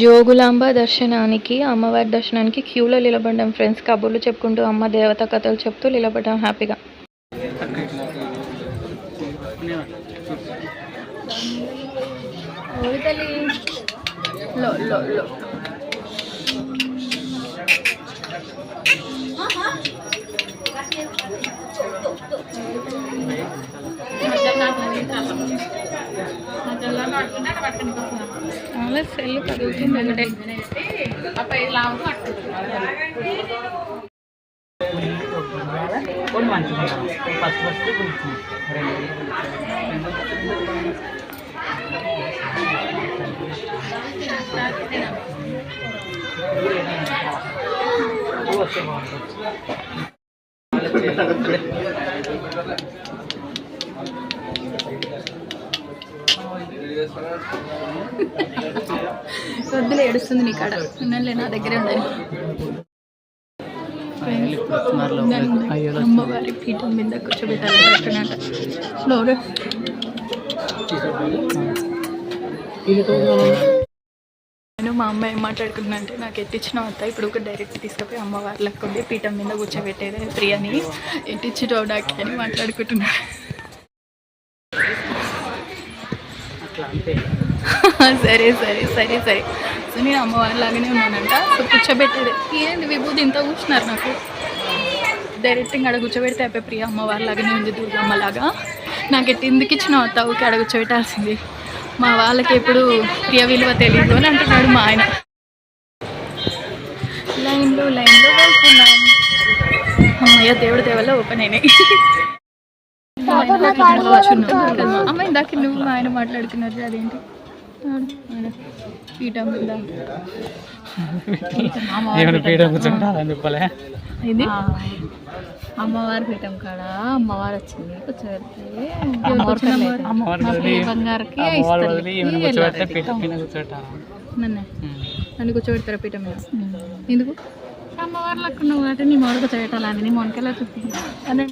జోగులాంబ దర్శనానికి అమ్మవారి దర్శనానికి క్యూలో నిలబడ్డాం ఫ్రెండ్స్. కబుర్లు చెప్పుకుంటూ అమ్మ దేవత కథలు చెప్తూ నిలబడ్డాం హ్యాపీగా. లో లో లో. అలా సెల్ పగులుతుంది ఒకటే ఫస్ట్ ఫస్ట్ వస్తే బాగుంటుంది వద్దులే ఏడుస్తుంది నీ కాడ. ఉన్నలే నా దగ్గరే ఉండాలి అమ్మవారి పీఠం మీద ఫ్లోర్ నేను మా అమ్మాయి ఏం మాట్లాడుకున్నా అంటే నాకు ఎట్టించిన వద్ద ఇప్పుడు ఒక డైరెక్ట్ తీసుకుపోయి అమ్మవారి లెక్కుంది పీఠం మీద కూర్చోబెట్టేది ప్రియని ఎట్టించినావు నాకు అని మాట్లాడుకుంటున్నా అట్లా అంతే సరే సరే సరే సరే. సో నేను అమ్మవారి లాగానే ఉన్నానంట. సో కూర్చోబెట్టేది. ఏంది విభూతి ఇంత కూర్చున్నారు నాకు? డైరెక్ట్ ఇంకా అక్కడ కూర్చోబెడితే అయిపోయి ప్రియ అమ్మవారి లాగానే ఉంది దుర్గమ్మ లాగా. నాకు ఎట్టి ఎందుకు ఇచ్చిన తవ్వుకి అక్కడ కూర్చోబెట్టాల్సింది. మా వాళ్ళకి ఎప్పుడు ప్రియ విలువ తెలియదు అని అంటున్నాడు మా ఆయన. లైన్లో లైన్లో వెళ్తున్నాం. అమ్మయ్య దేవుడి దేవల్ల ఓపెన్ అయినాయి. అమ్మ ఇందాక నువ్వు మా ఆయన మాట్లాడుతున్నారు అదేంటి. పీఠం పీఠం చెప్పలే? ఇది అమ్మవారి పీఠం కాడ అమ్మవారు వచ్చింది అమ్మవారు అమ్మవారి అమ్మవారి నన్నే. కూర్చోబెడతారా పీఠం మీద? ఎందుకు? అమ్మవార్లకు నువ్వు అంటే నీ మొదలు కూర్చోబెట్టాలని నీ మొనకెలా చూపించాను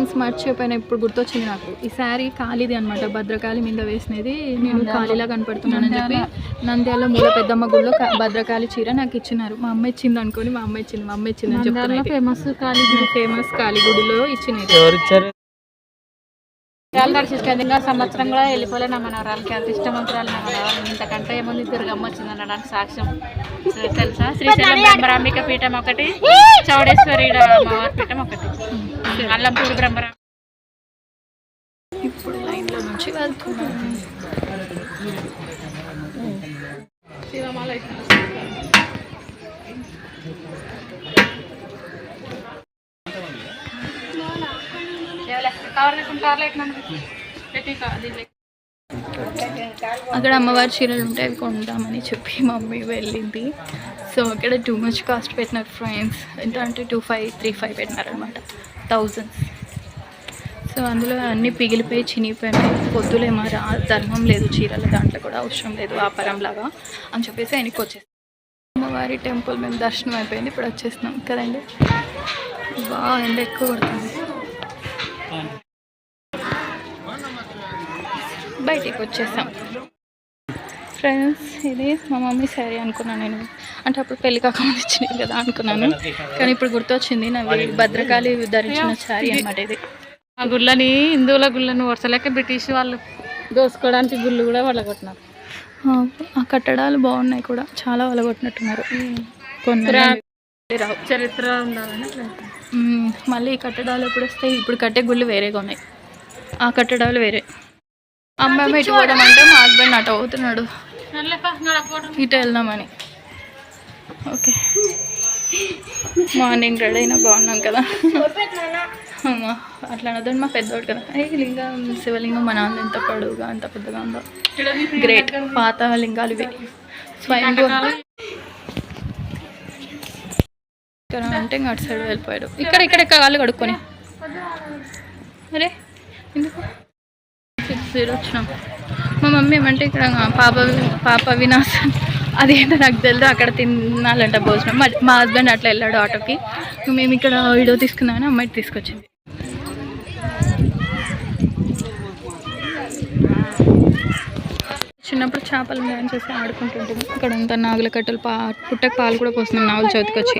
డాన్స్ మర్చిపోయిన ఇప్పుడు గుర్తొచ్చింది నాకు. ఈ శారీ ఖాళీది అనమాట భద్రకాళి మీద వేసినది. నేను ఖాళీలా కనపడుతున్నానని చెప్పి నంద్యాల. మూల పెద్దమ్మ గుడిలో భద్రకాళి చీర నాకు ఇచ్చినారు. మా అమ్మ ఇచ్చింది అనుకోని మా అమ్మ ఇచ్చింది మా అమ్మ ఇచ్చింది అని చెప్తున్నా ఫేమస్ కాళీ ఫేమస్ కాళీ గుడిలో ఇచ్చినది. ఎవరిచ్చారు? రాళ్ళు నడిచిస్తుంది ఇంకా సంవత్సరం కూడా వెళ్ళిపోలే నా మనవరాలకి అంత ఇష్టమంతురాలు ఇంతకంటే ఏముంది? దుర్గమ్మ వచ్చింది అనడానికి సాక్ష్యం. తెలుసా? శ్రీశైలం బ్రహ్మరాంబిక పీఠం ఒకటి చౌడేశ్వరి అమ్మవారి పీఠం ఒకటి. అల్లంపూడి బ్రహ్మరా ఇప్పుడు లైన్లో నుంచి వెళ్తున్నాను. అక్కడ అమ్మవారి చీరలు ఉంటాయి అవి కొంటామని చెప్పి మమ్మీ వెళ్ళింది. సో అక్కడ టూ మచ్ కాస్ట్ పెట్టినారు ఫ్రెండ్స్ ఎంత అంటే టూ ఫైవ్ త్రీ ఫైవ్ పెట్టినారనమాట థౌజండ్స్ సో అందులో అన్నీ పిగిలిపోయి చినిగిపోయినాయి. పొద్దులేమో రా ధర్మం లేదు చీరల దాంట్లో కూడా అవసరం లేదు వ్యాపారం లాగా అని చెప్పేసి ఆయనకి వచ్చేసి అమ్మవారి టెంపుల్ మేము దర్శనం అయిపోయింది. ఇప్పుడు వచ్చేస్తున్నాం. కదండి? బాగా ఎండ ఎక్కువ కొడుతుంది. బయటికి వచ్చేసాం ఫ్రెండ్స్ ఇది మా మమ్మీ శారీ అనుకున్నాను నేను. అంటే అప్పుడు పెళ్ళి కాకముందు ఇచ్చినది కదా అనుకున్నాను. కానీ ఇప్పుడు గుర్తొచ్చింది నావి భద్రకాళి ధరించిన శారీ అనమాట ఇది. ఆ గుళ్ళని హిందువుల గుళ్ళని వరుసలేక బ్రిటిష్ వాళ్ళు దోసుకోవడానికి గుళ్ళు కూడా వాళ్ళగొట్టినారు ఆ, కట్టడాలు బాగున్నాయి కూడా. చాలా వలగొట్టినట్టున్నారు. కొన్ని రావు. చరిత్ర ఉండాలని. మళ్ళీ ఈ కట్టడాలు ఎప్పుడు వస్తాయి? ఇప్పుడు కట్టే గుళ్ళు వేరేగా ఉన్నాయి. ఆ కట్టడాలు వేరే. అమ్మాయి ఇటు పోదాం అంటే మా హస్బెండ్ అటు అవుతున్నాడు. ఇటు వెళ్దామని. ఓకే. మార్నింగ్ రెడీ అయినా బాగున్నాం కదా. అమ్మా అట్లా అనదండి మా పెద్దోడు కదా. ఏ లింగం శివలింగం మా నాన్న ఎంత పొడవుగా అంత పెద్దగా ఉందో. గ్రేట్ పాత లింగాలు ఇవి. స్వయంభూ ఇక్కడ అంటే ఇంకా అటు సైడ్ వెళ్ళిపోయాడు. ఇక్కడ ఇక్కడ కాళ్ళు కడుక్కొని. అరే ఎందుకు? మీరు వచ్చినాం. మా మమ్మీ ఏమంటే ఇక్కడ పాప పాప వినాశం అదేంటో నాకు తెలియదు అక్కడ తినాలంట భోజనం. మా మా హస్బెండ్ అట్లా వెళ్ళాడు ఆటోకి. మేము ఇక్కడ వీడియో తీసుకున్నామని అమ్మాయి తీసుకొచ్చింది చిన్నప్పుడు చేపలు మ్యాన్ చేసి ఆడుకుంటుంటుంది. ఇక్కడ అంతా నాగుల కట్టలు పా పుట్టకు పాలు కూడా పోస్తున్నాం నాగుల చవితికి వచ్చి.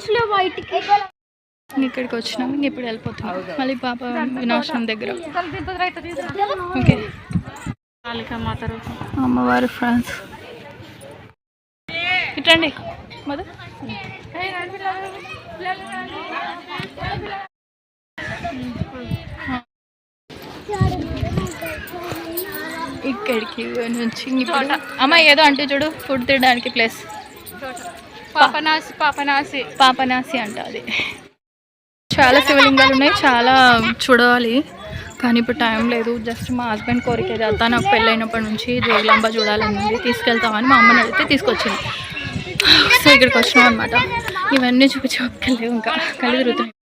ఇక్కడికి వచ్చినాం. ఇంక ఇప్పుడు వెళ్ళిపోతున్నాం. మళ్ళీ పాప వినాశనం దగ్గర. ఓకే. అమ్మవారి ఫ్రెండ్స్ ఇట్రండి మధు. ఇక్కడికి నుంచి అమ్మ ఏదో అంటే చూడు. ఫుడ్ తినడానికి ప్లేస్. పాపనాసి పాపనాసి పాపనాసి అంట అది. చాలా శివలింగాలు ఉన్నాయి. చాలా చూడాలి. కానీ ఇప్పుడు టైం లేదు. జస్ట్ మా హస్బెండ్ కోరిక అత్త నాకు పెళ్ళైనప్పటి నుంచి జోగులాంబ చూడాలని ఉంది. తీసుకెళ్తామని మా అమ్మని అడిగితే తీసుకొచ్చింది. సో ఇక్కడికి వచ్చినాం అనమాట ఇవన్నీ చూపించి ఒక్కలేవు ఇంకా. కళ్ళు తిరుగుతున్నాయి.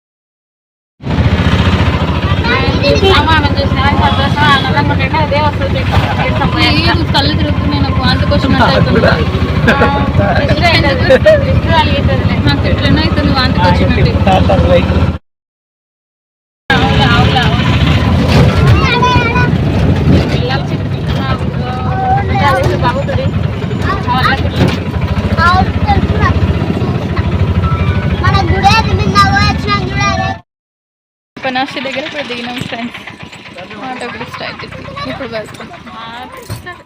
వస్తుంది లేదు, కళ్ళు తిరుగుతున్నాయి నాకు. వాంతికి వచ్చినట్టు నాకు ఎట్లైనా అవుతుంది. వాంతికి వచ్చినట్టు బాగుతుంది మన గుడి అది నిన్న వచ్చిన చూడాలి పనాసి దగ్గర ఇప్పుడు దిగినాం ఫ్రెండ్స్. ఆటో కూడా స్టార్ట్ ఇప్పుడు వెళ్తున్నాం